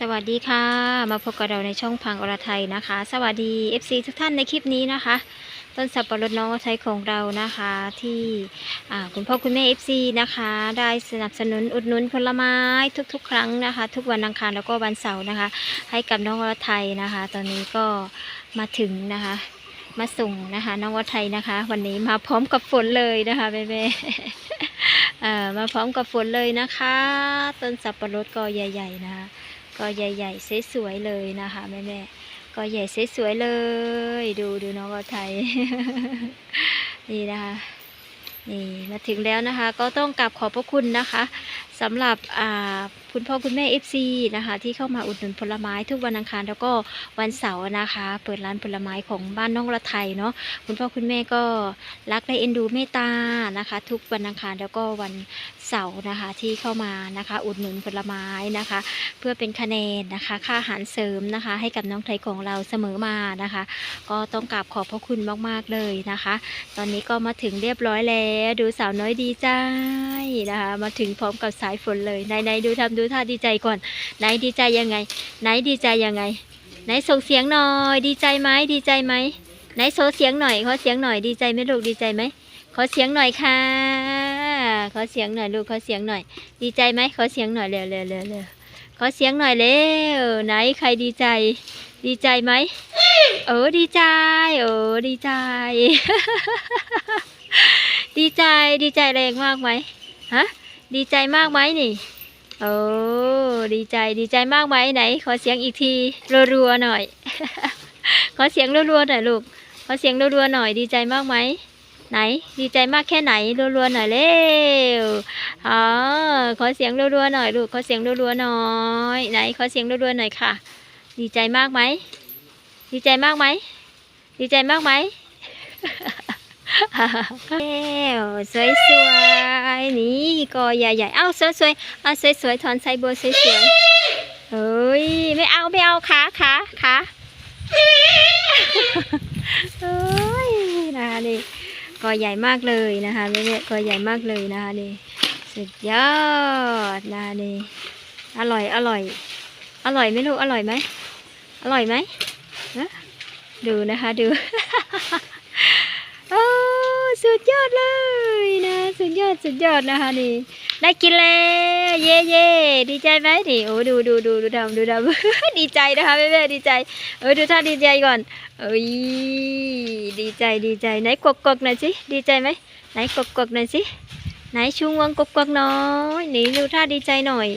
สวัสดีค่ะ มาพบกับเราในช่องพังอรไทยนะคะ สวัสดี FC ทุกท่านในคลิปนี้นะคะ ต้นสับปะรดน้องอรไทยของเรานะคะที่คุณพ่อคุณแม่ FC นะคะ ได้สนับสนุนอุดหนุนผลไม้ทุกๆ ครั้งนะคะ ทุกวันอังคารแล้วก็วันเสาร์นะคะ ให้กับน้องอรไทยนะคะ ตอนนี้ก็มาถึงนะคะ มาส่งนะคะ น้องอรไทยนะคะ วันนี้มาพร้อมกับฝนเลยนะคะแม่ๆเอ่อมาพร้อมกับฝนเลยนะคะ ต้นสับปะรดก็ใหญ่ ๆ นะคะ ก็ใหญ่ๆสวยๆเลยนะคะแม่ๆก็ใหญ่สวยๆเลย ดูดูน้องก็ไทยนี่นะคะนี่มาถึงแล้วนะคะ ก็ต้องกลับขอบพระคุณนะคะสำหรับคุณพ่อคุณแม่ FC นะคะ ที่เข้ามาอุดหนุนผลไม้ทุกวันอังคารแล้วก็วันเสาร์นะคะ เปิดร้านผลไม้ของบ้านน้องละไทยเนาะคุณพ่อคุณแม่ก็รักและเอ็นดูเมตตานะคะ ทุกวันอังคารแล้วก็วันเสาร์นะคะที่เข้ามานะคะ อุดหนุนผลไม้นะคะ เพื่อเป็นคะแนนนะคะ ค่าอาหารเสริมนะคะ ให้กับน้องไทยของเราเสมอมานะคะ ก็ต้องกราบขอบพระคุณมากๆเลยนะคะ ตอนนี้ก็มาถึงเรียบร้อยแล้ว ดูสาวน้อยดีใจนะคะ มาถึงพร้อมกับายฝนเลยไหนไหนดูทำดูท่าดีใจก่อนไหนดีใจยังไง ไหนดีใจยังไง ไหนส่งเสียงหน่อย ดีใจไหมดีใจไหมไหนโซเสียงหน่อยขอเสียงหน่อยดีใจไหมลูกดีใจไหมขอเสียงหน่อยค่ะขอเสียงหน่อยลูกขอเสียงหน่อย ดีใจไหมขอเสียงหน่อยเร็วเร็วเร็วเร็วขอเสียงหน่อยเร็วไหนใครดีใจ ดีใจไหมเออดีใจเออดีใจ ดีใจดีใจแรงมากไหมฮะ ดีใจมากไหมนี่โอ้ดีใจดีใจมากไหมไหน ขอเสียงอีกทีรัวๆหน่อย ขอเสียงรัวๆหน่อยลูกขอเสียงรัวๆหน่อยดีใจมากไหมไหน ดีใจมากแค่ไหนรัวๆหน่อยเร็วอ๋อขอเสียงรัวๆหน่อยลูกขอเสียงรัวๆหน่อยไหนขอเสียงรัวๆหน่อยค่ะ ดีใจมากไหมดีใจมากไหมดีใจมากไหม สวยสวยๆนี่ก็ใหญ่ๆเอ้าสวยสวยๆเอาสวยสวยๆถอนไซบัวสวยสวยๆเฮ้ยไม่เอาไม่เอาขาขาขาเฮ้ยนะคะนี่ก็ใหญ่มากเลยนะคะแม่ๆก็ใหญ่มากเลยนะคะนี่สุดยอดนะคะนี่อร่อยอร่อย อร่อยไหมลูกอร่อยไหมอร่อยไหมนะดูนะคะดู สุดยอดเลยนะ สุดยอดสุดยอดนะคะนี่ได้กินแล้วเย่เย่ดีใจไหมนี่โอ้ดูดูดูดูดำดูดำดีใจนะคะแม่แม่ดีใจ เออดูท่าดีใจก่อนเอ้ยดีใจดีใจไหนกกกกหน่อยสิดีใจไหมไหนกกกกหน่อยสิไหนชูงวงกกกกน้อยนี่ดูท่าดีใจหน่อย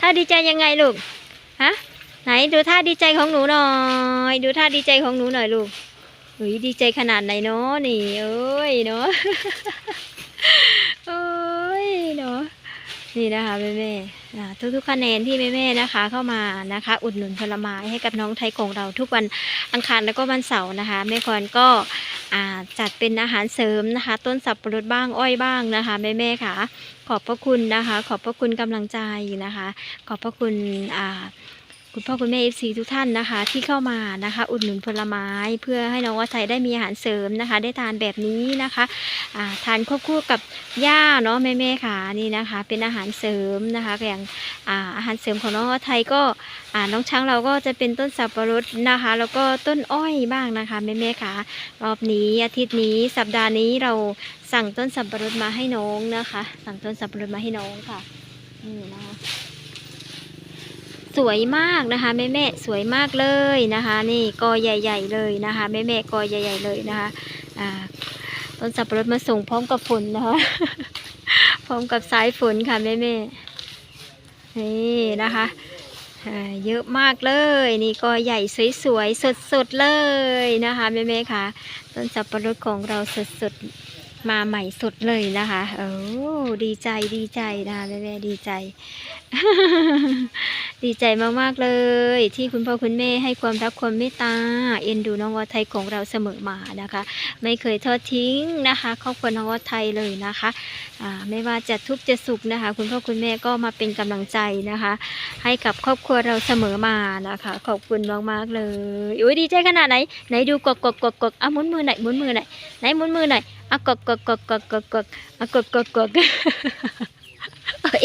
ท่าดีใจยังไงลูกฮะไหนดูท่าดีใจของหนูหน่อย ดูท่าดีใจของหนูหน่อยลูก เฮ้ยดีใจขนาดไหนเนาะนี่เอ้ยเนาะโอ้ยเนาะนี่นะคะแม่แม่ๆทุกๆคะแนนที่แม่แม่ๆนะคะ เข้ามานะคะ อุดหนุนผลไม้ให้กับน้องไทยของเราทุกวันอังคารแล้วก็วันเสาร์นะคะแม่คอนก็จัดเป็นอาหารเสริมนะคะ ต้นสับปะรดบ้างอ้อยบ้างนะคะแม่แม่ๆค่ะ ขอบพระคุณนะคะ ขอบพระคุณกำลังใจนะคะ ขอบพระคุณอ่า คุณพ่อคุณแม่เอฟซีทุกท่านนะคะ ที่เข้ามานะคะ อุดหนุนผลไม้เพื่อให้น้องวัดไทยได้มีอาหารเสริมนะคะ ได้ทานแบบนี้นะคะาทานควบคู่กับหญ้าเนาะแม่แม่ค่ะนี่นะคะ เป็นอาหารเสริมนะคะอย่างอาอาหารเสริมของน้องวัดไทยก็น้องช้างเราก็จะเป็นต้นสับปะรดนะคะ แล้วก็ต้นอ้อยบ้างนะคะแม่แม่ค่ะรอบนี้อาทิตย์นี้สัปดาห์นี้เราสั่งต้นสับปะรดมาให้น้องนะคะ สั่งต้นสับปะรดมาให้น้องค่ะนี่นะคะ สวยมากนะคะแม่แม่สวยมากเลยนะคะ นี่กอใหญ่ ๆ เลยนะคะแม่แม่กอใหญ่ ๆ เลยนะคะอ่าต้นสับปะรดมาส่งพร้อมกับฝนนะคะพร้อมกับสายฝนค่ะแม่แม่นี่นะคะเยอะมากเลยนี่กอใหญ่สวยๆสดๆเลยนะคะแม่แม่ๆค่ะต้นสับปะรดของเราสดๆ มาใหม่สดเลยนะคะโอ้ดีใจดีใจนะคะแม่แม่ดีใจ ดีใจมากๆเลย ที่คุณพ่อคุณแม่ให้ความรักความเมตตา เอ็นดูน้องวอไทยของเราเสมอมานะคะ ไม่เคยทอดทิ้งนะคะครอบครัวน้องวอไทยเลยนะคะไม่ว่าจะทุกข์จะสุขนะคะ คุณพ่อคุณแม่ก็มาเป็นกำลังใจนะคะ ให้กับครอบครัวเราเสมอมานะคะ ขอบคุณมากๆเลยอุ้ยดีใจขนาดไหนไหนดูกกกกกกกอะหมุนมือหน่อยหมุนมือหน่อยไหนหมุนมือหน่อย อะกกกกกกกกกอะกกกกกเอ้ย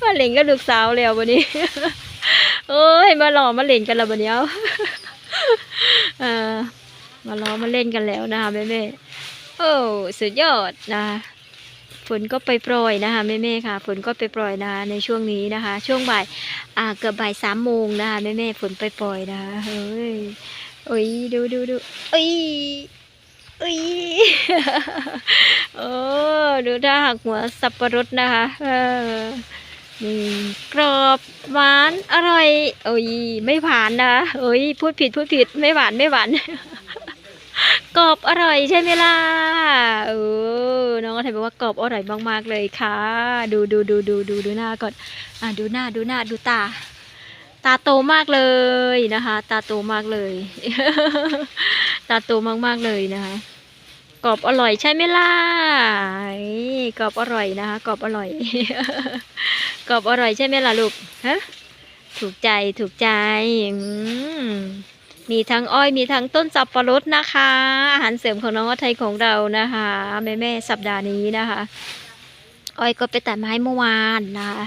มาเล่นกับลูกสาวแล้ววันนี้โอ้ยมาหล่อมาเล่นกันแล้วบัดเนี้ยเออมาล้อมาเล่นกันแล้วนะคะแม่แม่โอ้สุดยอดนะฝนก็ไปโปรยนะคะแม่แม่ค่ะฝนก็ไปโปรยนะคะในช่วงนี้นะคะ ช่วงบ่ายอ่าเกือบบ่ายสามโมงนะคะแม่แม่ฝนไปโปรยนะเฮ้ยโอ้ยดูดูดูเอ้ย อุ้ยโอ้ดูท่าหักหัวสับปะรดนะคะเออนี่กรอบหวานอร่อยโอ้ยไม่หวานนะโอ้ยพูดผิดพูดผิดไม่หวานไม่หวานกรอบอร่อยใช่ไหมล่ะเออน้องก็ถามบอกว่ากรอบอร่อยมากๆเลยค่ะ ดูดูดูดูดูดูหน้าก่อนอะดูหน้าดูหน้าดูตา ตาโตมากเลยนะคะ ตาโตมากเลย ตาโตมากๆเลยนะคะ กรอบอร่อยใช่ไหมล่ะกรอบอร่อยนะคะกรอบอร่อย กรอบอร่อยใช่ไหมล่ะลูกฮะถูกใจถูกใจมมีทั้งอ้อยมีทั้งต้นสับปะรดนะคะ อาหารเสริมของน้องไทยของเรานะคะแม่แม่ๆสัปดาห์นี้นะคะ อ้อยก็ไปตัดมาให้เมื่อวานนะคะ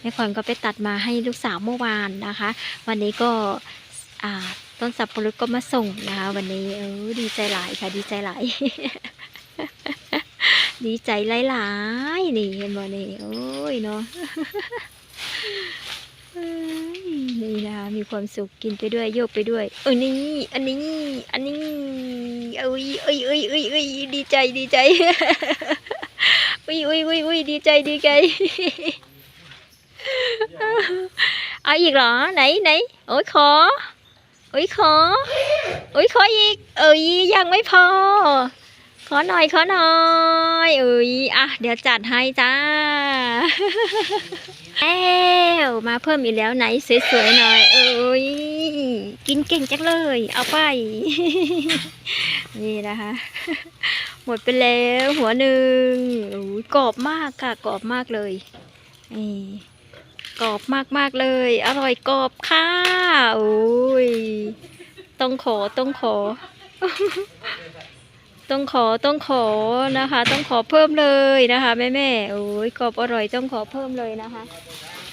แม่ขวัญก็ไปตัดมาให้ลูกสาวเมื่อวานนะคะ วันนี้ก็อ่า ต้นสับปะรดก็มาส่งนะคะ วันนี้เออดีใจหลายค่ะดีใจหลาย ดีใจหลายๆนี่เห็นบ่นี่โอ้ยเนาะนี่นะคะมีความสุขกินไปด้วยโยกไปด้วยเออนี่อันนี้อันนี้เอ้ยเอ้ยเอ้ยเอ้ยเอ้ยดีใจดีใจอุ้ยอุ้ยอุ้ยอุ้ยดีใจดีใจเอาอีกเหรอไหนไหนโอ้ยขอ อุ้ยขอ อุ้ยขออีก เอ้ยยังไม่พอ ขอหน่อยขอหน่อยเอ้ยอะเดี๋ยวจัดให้จ้าแล้วมาเพิ่มอีกแล้วไหนสวยๆหน่อยเอ้ยกินเก่งจังเลย เอาไป นี่นะคะ หมดไปแล้วหัวหนึ่งโอ้ยกรอบมากค่ะกรอบมากเลยนี่ กรอบมากๆเลย อร่อยกรอบค่ะโอ้ยต้องขอต้องขอ ต้องขอต้องขอนะคะ ต้องขอเพิ่มเลยนะคะแม่แม่ๆโอ้ยกรอบอร่อยต้องขอเพิ่มเลยนะคะ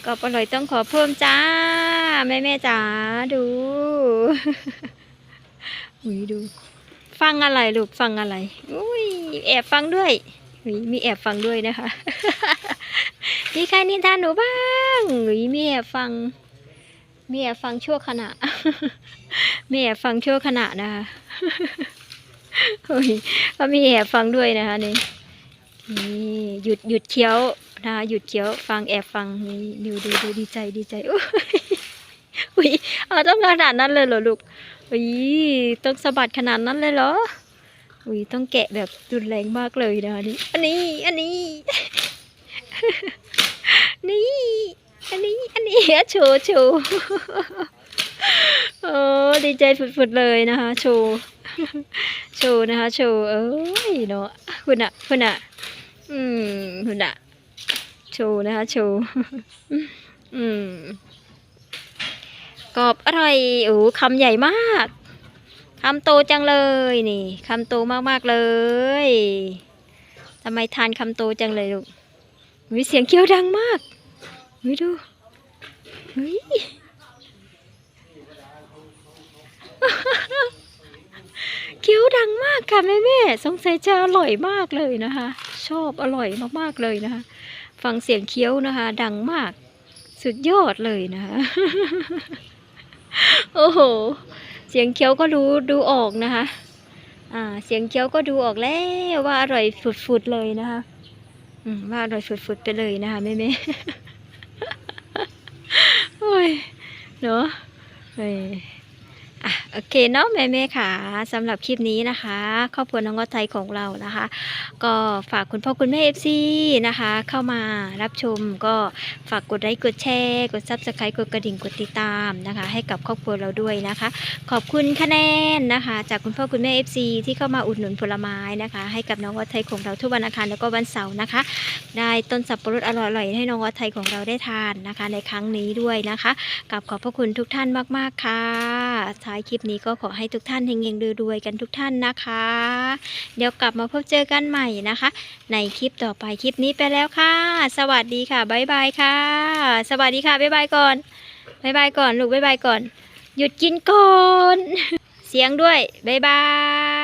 กรอบอร่อยต้องขอเพิ่มจ้า แม่แม่ๆจ๋าดูอุ้ยดู ฟังอะไรลูกฟังอะไรอุ้ยแอบฟังด้วย อุ้ยมีแอบฟังด้วยนะคะ มีใครนินทานหนูบ้างอุ้ยมีแอบฟัง มีแอบฟังชั่วขณะ มีแอบฟังชั่วขณะนะคะอุ้ยก็มีแอบฟังด้วยนะคะนี่นี่หยุดหยุดเคี้ยวนะคะหยุดเคี้ยวฟังแอบฟังนี่ดูดูดูดีใจดีใจอุ้ยอุ้ยเอาต้องขนาดนั้นเลยเหรอลูกอุ้ยต้องสะบัดขนาดนั้นเลยเหรอ อุ้ยต้องแกะแบบรุนแรงมากเลยนะนี่อันนี้ อันนี้ นี่ อันนี้ อันนี้โชว์โชว์โอ้ดีใจฝุดๆเลยนะคะ โชว์โชว์นะคะ โชว์ เอ้ยเนาะคุณอะคุณอะอืมคุณอะโชว์นะคะ โชว์ อืมกรอบอร่อยโอ้คำใหญ่มาก คำโตจังเลยนี่คำโตมากๆเลยทำไมทานคำโตจังเลยลูกมีเสียงเคี้ยวดังมากวิดูเฮ้ยเคี้ยวดังมากค่ะแม่แม่สงสัยจะอร่อยมากเลยนะคะ ชอบอร่อยมากๆเลยนะคะ ฟังเสียงเคี้ยวนะคะ ดังมาก สุดยอดเลยนะคะ โอ้โห สียงเคี้ยวก็รู้ดูออกนะคะ อ่า เสียงเคี้ยวก็ดูออกแล้วว่าอร่อยฝุดๆเลยนะคะ อืมว่าอร่อยฝุดๆไปเลยนะคะแม่แม่โอ้ยเนาะเฮ้ยอะ โอเคเนาะแม่แม่ๆค่ะสำหรับคลิปนี้นะคะครอบครัวน้องก็ไทยของเรานะคะ ก็ฝากคุณพ่อคุณแม่เอฟซีนะคะ เข้ามารับชมก็ฝากกดไลค์กดแชร์กดซับสไครต์กดกระดิ่งกดติดตามนะคะ ให้กับครอบครัวเราด้วยนะคะ ขอบคุณคะแนนนะคะ จากคุณพ่อคุณแม่เอฟซีที่เข้ามาอุดหนุนผลไม้นะคะ ให้กับน้องวัดไทยของเราทุกวันอังคารแล้วก็วันเสาร์นะคะ ได้ต้นสับปะรดอร่อยๆให้น้องวัดไทยของเราได้ทานนะคะ ในครั้งนี้ด้วยนะคะกับขอบพระคุณทุกท่านมากๆค่ะท้ายคลิปนี้ก็ขอให้ทุกท่านเฮงๆรวยๆกันทุกท่านนะคะ เดี๋ยวกลับมาพบเจอกันใหม่นะคะ ในคลิปต่อไปคลิปนี้ไปแล้วค่ะ สวัสดีค่ะบ๊ายบายค่ะ สวัสดีค่ะบ๊ายบายก่อนบ๊ายบายก่อนลูกบายบายก่อน หยุดกินก่อน เสียงด้วยบายบาย